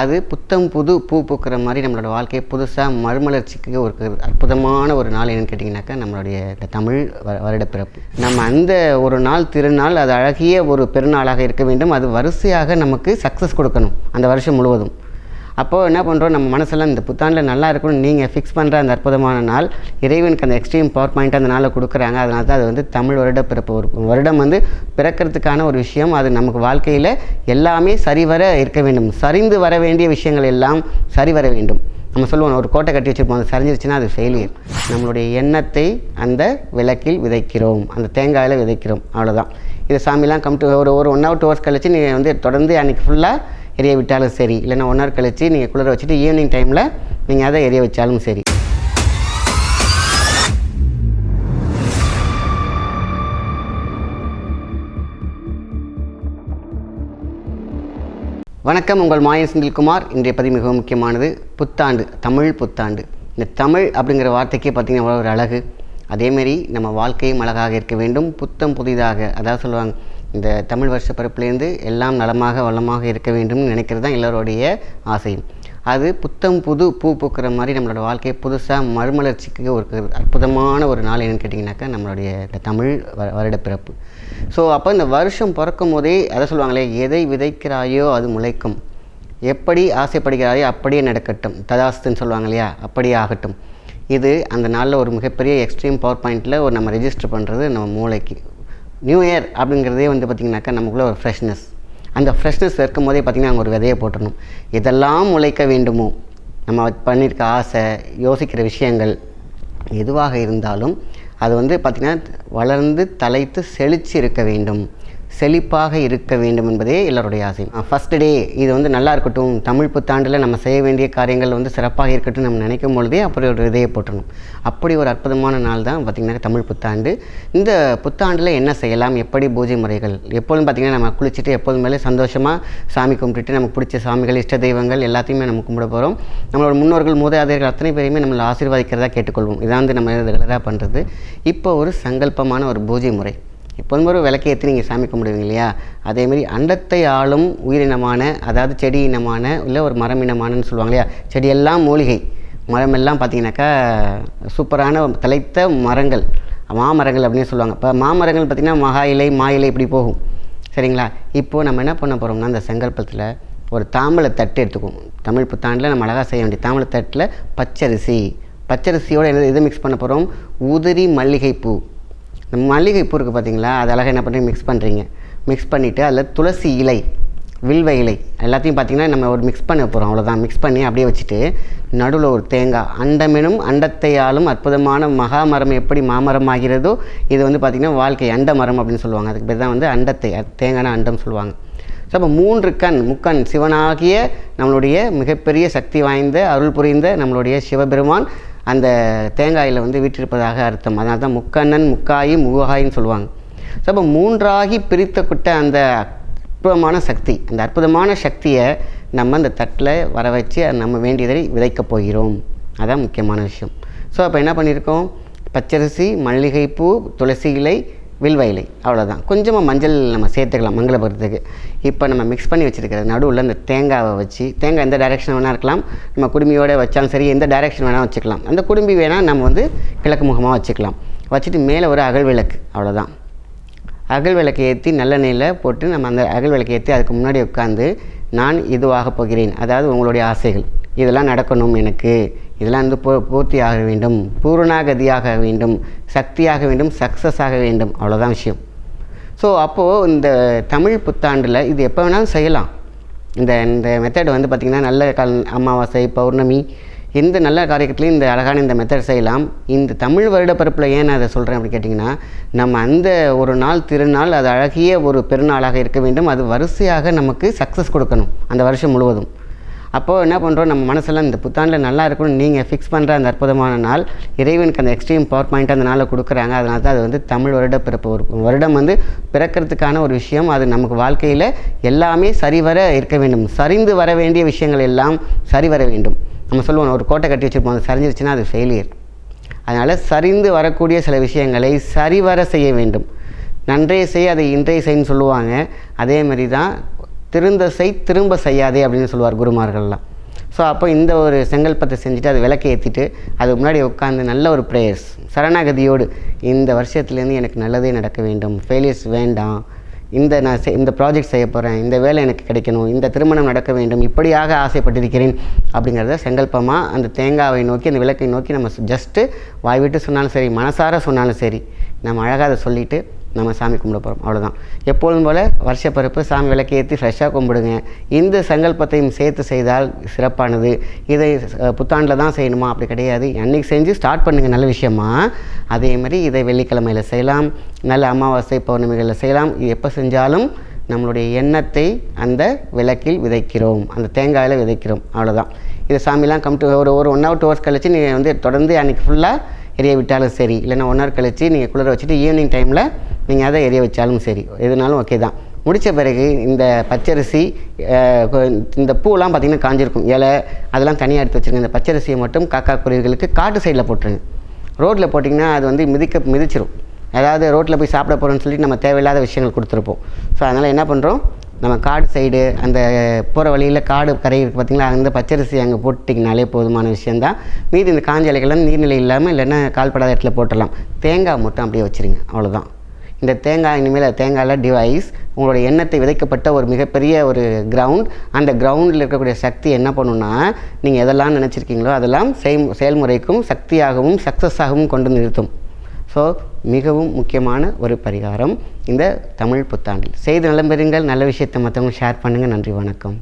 அது புத்தம் புது பூ பூக்கிற மாதிரி நம்மளோட வாழ்க்கையை புதுசாக மறுமலர்ச்சிக்கு ஒரு அற்புதமான ஒரு நாள் என்னென்னு கேட்டிங்கனாக்கா நம்மளுடைய இந்த தமிழ் வ வருட பிறப்பு நம்ம அந்த ஒரு நாள் திருநாள் அது அழகிய ஒரு பெருநாளாக இருக்க வேண்டும். அது வரிசையாக நமக்கு சக்ஸஸ் கொடுக்கணும் அந்த வருஷம் முழுவதும். அப்போது என்ன பண்ணுறோம் நம்ம மனசெல்லாம் இந்த புத்தாண்டில் நல்லா இருக்கணும்னு நீங்கள் ஃபிக்ஸ் பண்ணுற அந்த அற்புதமான நாள் இறைவனுக்கு அந்த எக்ஸ்ட்ரீம் பவர் பாயிண்ட் அந்த நாளில் கொடுக்குறாங்க. அதனால தான் அது வந்து தமிழ் வருட பிறப்பு ஒரு வருடம் வந்து பிறக்கிறதுக்கான ஒரு விஷயம். அது நமக்கு வாழ்க்கையில் எல்லாமே சரிவர இருக்க வேண்டும். சரிந்து வர வேண்டிய விஷயங்கள் எல்லாம் சரிவர வேண்டும். நம்ம சொல்லுவோம் ஒரு கோட்டை கட்டி வச்சுருப்போம். அது சரிஞ்சிருச்சுன்னா அது ஃபெயிலியர் நம்மளுடைய எண்ணத்தை அந்த விளக்கில் விதைக்கிறோம். அந்த தேங்காயில் விதைக்கிறோம். அவ்வளோதான் இது சாமிலாம் கம் டு ஒரு ஒரு ஒன் ஹவர் டூ ஹவர்ஸ் கழிச்சு நீங்கள் வந்து தொடர்ந்து அன்றைக்கி ஃபுல்லாக எரிய விட்டாலும் சரி இல்லைன்னா ஒன் ஹவர் கழிச்சு நீங்கள் குளிர வச்சுட்டு ஈவினிங் டைமில் நீங்கள் அதை எரிய வச்சாலும் சரி. வணக்கம் உங்கள் மாயன் செந்தில்குமார். இன்றைய பதிவு மிகவும் முக்கியமானது புத்தாண்டு தமிழ் புத்தாண்டு. இந்த தமிழ் அப்படிங்கிற வார்த்தைக்கே பார்த்திங்கன்னா ஒரு அழகு. அதேமாரி நம்ம வாழ்க்கையும் அழகாக இருக்க வேண்டும். புத்தம் புதிதாக அதாவது சொல்லுவாங்க இந்த தமிழ் வருஷ பிறப்புலேருந்து எல்லாம் நலமாக வளமாக இருக்க வேண்டும்னு நினைக்கிறது தான் எல்லோருடைய ஆசையும் அது புத்தம் புது பூ பூக்கிற மாதிரி நம்மளோட வாழ்க்கையை புதுசாக மறுமலர்ச்சிக்கு ஒரு அற்புதமான ஒரு நாள் என்னென்னு கேட்டிங்கனாக்கா நம்மளுடைய இந்த தமிழ் வ வருட பிறப்பு. ஸோ அப்போ இந்த வருஷம் பிறக்கும் போதே அதை சொல்லுவாங்களே எதை விதைக்கிறாயோ அது முளைக்கும். எப்படி ஆசைப்படுகிறாயோ அப்படியே நடக்கட்டும். ததாஸ்துன்னு சொல்லுவாங்க இல்லையா அப்படியே ஆகட்டும். இது அந்த நாளில் ஒரு மிகப்பெரிய எக்ஸ்ட்ரீம் பவர் பாயிண்ட்டில் ஒரு நம்ம ரெஜிஸ்டர் பண்ணுறது நம்ம மூளைக்கு நியூ இயர் அப்படிங்கிறதே வந்து பார்த்திங்கனாக்கா நமக்குள்ளே ஒரு ஃப்ரெஷ்னஸ் அந்த ஃப்ரெஷ்னஸ் இருக்கும் போதே பார்த்திங்கன்னா அங்கே ஒரு விதையை போட்டணும் இதெல்லாம் முளைக்க வேண்டுமோ நம்ம பண்ணியிருக்க ஆசை யோசிக்கிற விஷயங்கள் எதுவாக இருந்தாலும் அது வந்து பார்த்திங்கன்னா வளர்ந்து தலைத்து செழித்து இருக்க வேண்டும். செழிப்பாக இருக்க வேண்டும் என்பதே எல்லோருடைய ஆசை. ஃபஸ்ட் டே இது வந்து நல்லா இருக்கட்டும். தமிழ் புத்தாண்டில் நம்ம செய்ய வேண்டிய காரியங்கள் வந்து சிறப்பாக இருக்கட்டும் நம்ம நினைக்கும் பொழுதே அப்படி ஒரு இதையை போட்டணும் அப்படி ஒரு அற்புதமான நாள் தான் பார்த்திங்கன்னா தமிழ் புத்தாண்டு. இந்த புத்தாண்டில் என்ன செய்யலாம்? எப்படி பூஜை முறைகள்? எப்பொழுதும் பார்த்திங்கன்னா நம்ம குளிச்சுட்டு எப்போதும் மேலே சந்தோஷமாக சாமி கும்பிட்டுட்டு நமக்கு பிடிச்ச சாமிகள் இஷ்ட தெய்வங்கள் எல்லாத்தையுமே நம்ம கும்பிட போகிறோம் நம்மளோட முன்னோர்கள் மூதாதையர்கள் அத்தனை பேரையுமே நம்மளை ஆசீர்வாதிக்கிறதா கேட்டுக்கொள்வோம். இதான் வந்து நம்ம ரெகுலராக பண்ணுறது இப்போ ஒரு சங்கல்பமான ஒரு பூஜை முறை. எப்போதும் ஒரு விளக்கேற்றி நீங்கள் சாமி கும்பிடுவீங்க இல்லையா? அதேமாரி அண்டத்தை ஆளும் உயிரினமான அதாவது செடி இனமான இல்லை ஒரு மரம் இனமானன்னு சொல்லுவாங்க இல்லையா? செடியெல்லாம் மூலிகை. மரமெல்லாம் பார்த்தீங்கன்னாக்கா சூப்பரான தலைத்த மரங்கள். மாமரங்கள் அப்படின்னு சொல்லுவாங்க. இப்போ மாமரங்கள் பார்த்திங்கன்னா மகா இலை மா இலை இப்படி போகும். சரிங்களா? இப்போது நம்ம என்ன பண்ண போகிறோம்னா அந்த செங்கல்பத்தில் ஒரு தாம்பழை தட்டு எடுத்துக்குவோம். தமிழ் புத்தாண்டில் நம்ம அழகாக செய்ய வேண்டிய தாம்பழை தட்டில் பச்சரிசி. பச்சரிசியோடு என்ன இது மிக்ஸ் பண்ண போகிறோம் உதிரி மல்லிகைப்பூ. இந்த மல்லிகை பூ இருக்குது பார்த்தீங்களா? அது அழகாக என்ன பண்ணுறீங்க? மிக்ஸ் பண்ணுறீங்க. மிக்ஸ் பண்ணிவிட்டு அதில் துளசி இலை வில்வ இலை எல்லாத்தையும் பார்த்திங்கன்னா நம்ம ஒரு மிக்ஸ் பண்ண போகிறோம். அவ்வளோதான் மிக்ஸ் பண்ணி அப்படியே வச்சுட்டு நடுவில் ஒரு தேங்காய். அண்டமெனும் அண்டத்தையாலும் அற்புதமான மகா மரம் எப்படி மாமரம் ஆகிறதோ இது வந்து பார்த்திங்கன்னா வாழ்க்கை அண்ட மரம் அப்படின்னு சொல்லுவாங்க. அதுக்கு பேர் தான் வந்து அண்டத்தை. தேங்காய்னா அண்டம் சொல்லுவாங்க. ஸோ அப்போ மூன்று கண் முக்கண் சிவனாகிய நம்மளுடைய மிகப்பெரிய சக்தி வாய்ந்த அருள் புரிந்த நம்மளுடைய சிவபெருமான் அந்த தேங்காயில் வந்து வீற்றிருப்பதாக அர்த்தம். அதனால தான் முக்கண்ணன் முக்காயி முகாயின்னு சொல்லுவாங்க. ஸோ அப்போ மூன்றாகி பிரித்தப்பட்ட அந்த அற்புதமான சக்தி அந்த அற்புதமான சக்தியை நம்ம அந்த தட்டில் வர வச்சு நம்ம வேண்டியதை விதைக்கப் போகிறோம். அதான் முக்கியமான விஷயம். ஸோ அப்போ என்ன பண்ணியிருக்கோம்? பச்சரிசி மல்லிகைப்பூ துளசி இலை வில்வ அவ்வளோதான் கொஞ்சமாக மஞ்சள் நம்ம சேர்த்துக்கலாம் மங்களபுரத்துக்கு. இப்போ நம்ம மிக்ஸ் பண்ணி வச்சுருக்கிற நடுவில் இந்த தேங்காவை வச்சு தேங்காய் எந்த டைரெக்ஷன் வேணால் இருக்கலாம். நம்ம குடும்பியோடு வச்சாலும் சரி எந்த டைரெக்ஷன் வேணால் வச்சுக்கலாம். அந்த குடும்பி வேணால் நம்ம வந்து கிழக்கு முகமாக வச்சுக்கலாம். வச்சுட்டு மேலே ஒரு அகல் விளக்கு அவ்வளோதான் அகல் விளக்கை ஏற்றி நல்லெண்ணெயில் போட்டு நம்ம அந்த அகல் விளக்கை ஏற்றி அதுக்கு முன்னாடி உட்காந்து நான் இதுவாக போகிறேன். அதாவது உங்களுடைய ஆசைகள். இதெல்லாம் நடக்கணும் எனக்கு. இதெல்லாம் வந்து பூ பூர்த்தி ஆக வேண்டும். பூரணாகதியாக வேண்டும். சக்தியாக வேண்டும். சக்ஸஸ் ஆக வேண்டும். அவ்வளோதான் விஷயம். ஸோ அப்போது இந்த தமிழ் புத்தாண்டில் இது எப்போ வேணாலும் செய்யலாம். இந்த இந்த மெத்தட் வந்து பார்த்திங்கன்னா நல்ல கால் அமாவாசை பௌர்ணமி எந்த நல்ல காரியத்துலையும் இந்த அழகான இந்த மெத்தட் செய்யலாம். இந்த தமிழ் வருட பரப்பில் ஏன் நான் அதை சொல்கிறேன் அப்படின்னு கேட்டிங்கன்னா நம்ம அந்த ஒரு நாள் திருநாள் அது அழகிய ஒரு பெருநாளாக இருக்க வேண்டும். அது வரிசையாக நமக்கு சக்ஸஸ் கொடுக்கணும். அந்த வருஷம் முழுவதும். அப்போது என்ன பண்ணுறோம் நம்ம மனசெல்லாம் இந்த புத்தாண்டில் நல்லா இருக்கணும்னு நீங்கள் ஃபிக்ஸ் பண்ணுற அந்த அற்புதமான நாள் இறைவனுக்கு அந்த எக்ஸ்ட்ரீம் பவர் பாயிண்ட் அந்த நாளில் கொடுக்குறாங்க. அதனால தான் அது வந்து தமிழ் வருட பிறப்பு. ஒரு வருடம் வந்து பிறக்கிறதுக்கான ஒரு விஷயம். அது நமக்கு வாழ்க்கையில் எல்லாமே சரிவர இருக்க வேண்டும். சரிந்து வர வேண்டிய விஷயங்கள் எல்லாம் சரிவர வேண்டும். நம்ம சொல்லுவோம் ஒரு கோட்டை கட்டி வச்சுருப்போம். அது சரிஞ்சிருச்சுன்னா அது ஃபெயிலியர் அதனால் சரிந்து வரக்கூடிய சில விஷயங்களை சரிவர செய்ய வேண்டும். நன்றே செய் அதை இன்றைய செய்ன்னு சொல்லுவாங்க. அதே மாதிரி தான் திருந்த செய் திரும்ப செய்யாதே அப்படின்னு சொல்லுவார் குருமார்கள்லாம். ஸோ அப்போ இந்த ஒரு செங்கல்பத்தை செஞ்சுட்டு அது விளக்கு ஏற்றிட்டு அது முன்னாடி உட்காந்து நல்ல ஒரு ப்ரேயர்ஸ் சரணாகதியோடு இந்த வருஷத்துலேருந்து எனக்கு நல்லதே நடக்க வேண்டும். ஃபெயிலியர்ஸ் வேண்டாம். இந்த நான் செ இந்த ப்ராஜெக்ட் செய்ய போகிறேன் இந்த வேலை எனக்கு கிடைக்கணும். இந்த திருமணம் நடக்க வேண்டும். இப்படியாக ஆசைப்பட்டிருக்கிறேன் அப்படிங்கிறத செங்கல்பமாக அந்த தேங்காவை நோக்கி அந்த விளக்கை நோக்கி நம்ம ஜஸ்ட்டு வாய் விட்டு சொன்னாலும் சரி மனசார சொன்னாலும் சரி நம்ம அழகாக அதை சொல்லிவிட்டு நம்ம சாமி கும்பிட போகிறோம் அவ்வளோதான் எப்பொழுதும் போல் வருஷப்பிறப்பு சாமி விளக்கு ஏற்றி ஃப்ரெஷ்ஷாக கும்பிடுங்க. இந்த சங்கல்பத்தையும் சேர்த்து செய்தால் சிறப்பானது. இதை புத்தாண்டில் தான் செய்யணுமா? அப்படி கிடையாது. அன்றைக்கி செஞ்சு ஸ்டார்ட் பண்ணுங்கள் நல்ல விஷயமா? அதே மாதிரி இதை வெள்ளிக்கிழமையில் செய்யலாம். நல்ல அமாவாசை பௌர்ணமிகளில் செய்யலாம். இது எப்போ செஞ்சாலும் நம்மளுடைய எண்ணத்தை அந்த விளக்கில் விதைக்கிறோம். அந்த தேங்காயில் விதைக்கிறோம். அவ்வளோதான் இது சாமிலாம் கம் டு ஒரு ஒரு ஒன் ஹவர் டூ ஹவர்ஸ் கழித்து நீங்கள் வந்து தொடர்ந்து அன்றைக்கி ஃபுல்லாக எரிய விட்டாலும் சரி. இல்லைன்னா ஒன் ஹவர் கழிச்சு நீங்கள் குளிர வச்சுட்டு ஈவினிங் டைமில் நீங்கள் அதை எரிய வச்சாலும் சரி. எதுனாலும் ஓகே தான். முடித்த பிறகு இந்த பச்சரிசி இந்த பூலாம் பார்த்திங்கன்னா காஞ்சிருக்கும். இலை அதெல்லாம் தனியாக எடுத்து வச்சுருங்க. இந்த பச்சரிசியை மட்டும் காக்கா குருவிகளுக்கு காட்டு சைடில் போட்டுருங்க. ரோட்டில் போட்டிங்கன்னா அது வந்து மிதிக்க மிதிச்சிரும். அதாவது ரோட்டில் போய் சாப்பிட போகிறோம்னு சொல்லிட்டு நம்ம தேவையில்லாத விஷயங்கள் கொடுத்துருப்போம். ஸோ அதனால் என்ன பண்ணுறோம் நம்ம காடு சைடு அந்த போகிற வழியில் காடு கரை இருக்குது பார்த்திங்களா அந்த பச்சரிசி அங்கே போட்டிங்கனாலே போதுமான விஷயந்தான் மீதி இந்த காஞ்ச இலைகள்லாம் நீர்நிலை இல்லாமல் இல்லைன்னா கால்படாத இடத்துல போட்டுடலாம். தேங்காய் மட்டும் அப்படியே வச்சுருங்க. அவ்வளோதான் இந்த தேங்காய் இனிமேல் தேங்காயில் டிவைஸ் உங்களோட எண்ணத்தை விதைக்கப்பட்ட ஒரு மிகப்பெரிய ஒரு கிரவுண்ட் அந்த கிரவுண்டில் இருக்கக்கூடிய சக்தி என்ன பண்ணுன்னா நீங்கள் எதெல்லாம் நினச்சிருக்கீங்களோ அதெல்லாம் செய் செயல்முறைக்கும் சக்தியாகவும் சக்ஸஸாகவும் கொண்டு நிறுத்தும். ஸோ மிகவும் முக்கியமான ஒரு பரிகாரம் இந்த தமிழ் புத்தாண்டில். செய்து நலம் பெறுங்கள். நல்ல விஷயத்தை மற்றவங்க ஷேர் பண்ணுங்கள் நன்றி வணக்கம்.